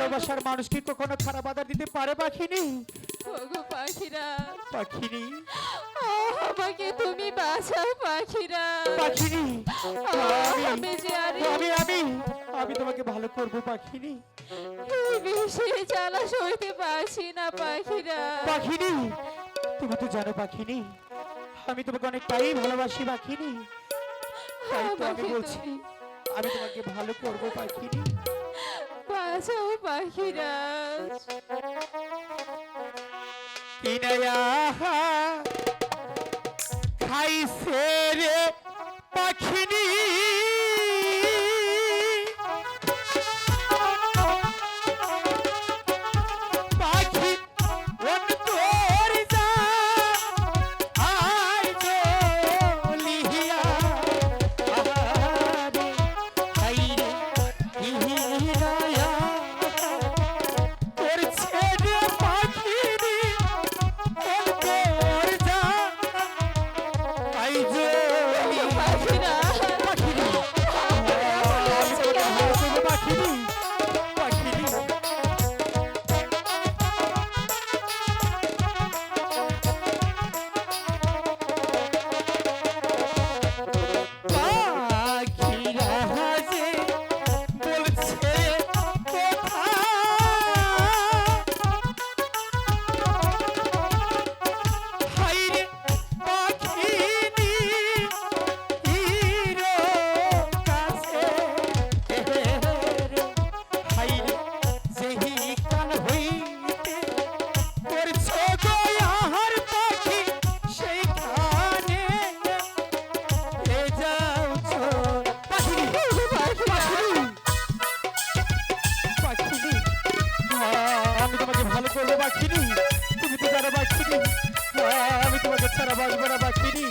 ভালোবাসার মানুষকে কখনো খারাপ আদার দিতে পারে পাখিনি? ওগো পাখিরা। পাখিনি? আমাকে তুমি বাঁচাও পাখিরা। পাখিনি? আমি আমি যে আর আমি আমি আমি তোমাকে ভালো করব পাখিনি। বেশি জ্বালা সইতে পারছি না পাখিরা। পাখিনি? তুমি তো জানো পাখিনি। আমি তোমাকে অনেকটাই ভালোবাসি পাখিনি। তাই তো আমি বলছি আমি তোমাকে ভালো করব পাখিনি। বাঁচাও পাখিরা কিনায়া খাইছে রে করব পাখিনি তুমি তো যারা পাখিনি আমি তোমাকে ছাড়া বাঁচবো না পাখিনি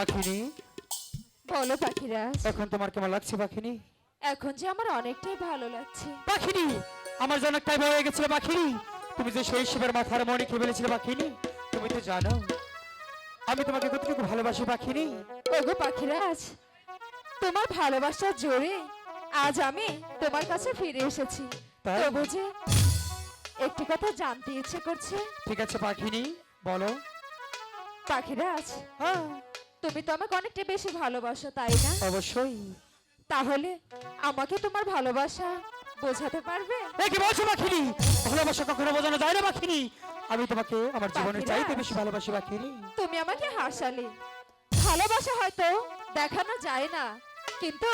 পাখিনি? বলো পাখিরা। এখন তোমার কেমন লাগছে পাখিনি? এখন যে আমার অনেকটাই ভালো লাগছে। পাখিনি! আমার জন্য একটাই ভয় হয়ে গেছিল পাখিনি। তুমি যে শৈশবের মাথার মনে খেয়ে ফেলেছিলে পাখিনি তুমি তো জানো। আমি তোমাকে কতটুকু ভালোবাসি পাখিনি? ওগো পাখিরাজ তোমার ভালোবাসার জোরে আজ আমি তোমার কাছে ফিরে এসেছি। তাই? তবু যে একটি কথা জানতে ইচ্ছে করছে। ঠিক আছে পাখিনি বলো। পাখিরাজ হ্যাঁ। তুমি তো আমাকে অনেকটা বেশি ভালোবাসো তাই না? অবশ্যই। তাহলে আমাকে তোমার ভালোবাসা বোঝাতে পারবে? এ কি বলছো পাখিনি ভালোবাসা কখনো বোঝানো যায় না পাখিনি আমি তোমাকে আমার জীবনের? চাইতে বেশি ভালোবাসি পাখিনি তুমি আমাকে হাসালে। ভালোবাসা হয়তো দেখানো যায় না কিন্তু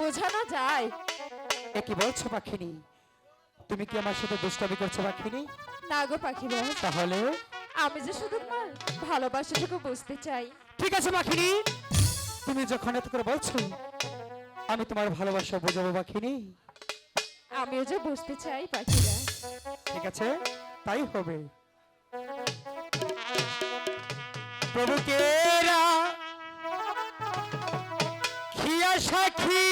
বোঝানো যায়। এ কি বলছো পাখিনি তুমি কি আমার সাথে দুষ্টামি করছ পাখিনি না গো পাখিরাজ তাহলে? আমি যে শুধু তোমার ভালোবাসাটুকু বুঝতে চাই। ঠিক আছে মাখিনি? তুমি যখন এত করে বলছো আমি তোমার ভালোবাসা বোঝাবো মাখিনি। আমিও যে বুঝতে চাই পাখিরা। ঠিক আছে তাই হবে। প্রভুকেরা খিয়া সাক্ষী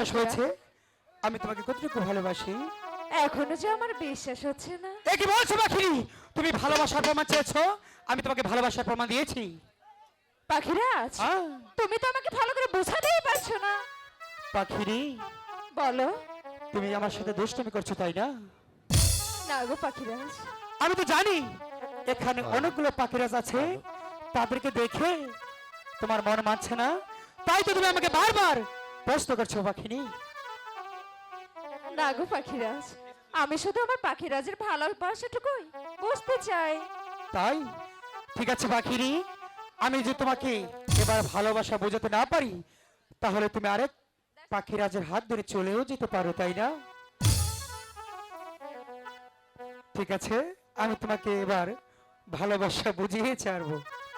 বিশ্বাস হয়েছে? আমি তোমাকে কতটুকু ভালোবাসি? এখনও যে আমার বিশ্বাস হচ্ছে না। এ কি বলছো পাখিনি তুমি ভালোবাসার প্রমাণ চেয়েছো? আমি তোমাকে ভালোবাসার প্রমাণ দিয়েছি। পাখিরাজ আহ, তুমি তো আমাকে ভালো করে বোঝাতেই পারছ না। পাখিরি। বলো। তুমি আমার সাথে দুষ্টমি করছ তাই না? না গো পাখিরাজ। আমি তো জানি এখানে অনেকগুলো পাখিরাজ আছে। তাদেরকে দেখে তোমার মন মানছে না। তাই তো তুমি আমাকে বারবার প্রশ্ন করছ পাখিনি? না গো পাখিরাজ আমি শুধু আমার পাখিরাজের ভালোবাসাটুকুই বুঝতে চাই। তাই? ঠিক আছে পাখিরি আমি যে তোমাকে এবার ভালোবাসা বোঝাতে না পারি তাহলে তুমি আরেক পাখিরাজের হাত ধরে চলেও যেতে পারো তাই না? ঠিক আছে আমি তোমাকে এবার ভালোবাসা বুঝিয়ে ছাড়বো।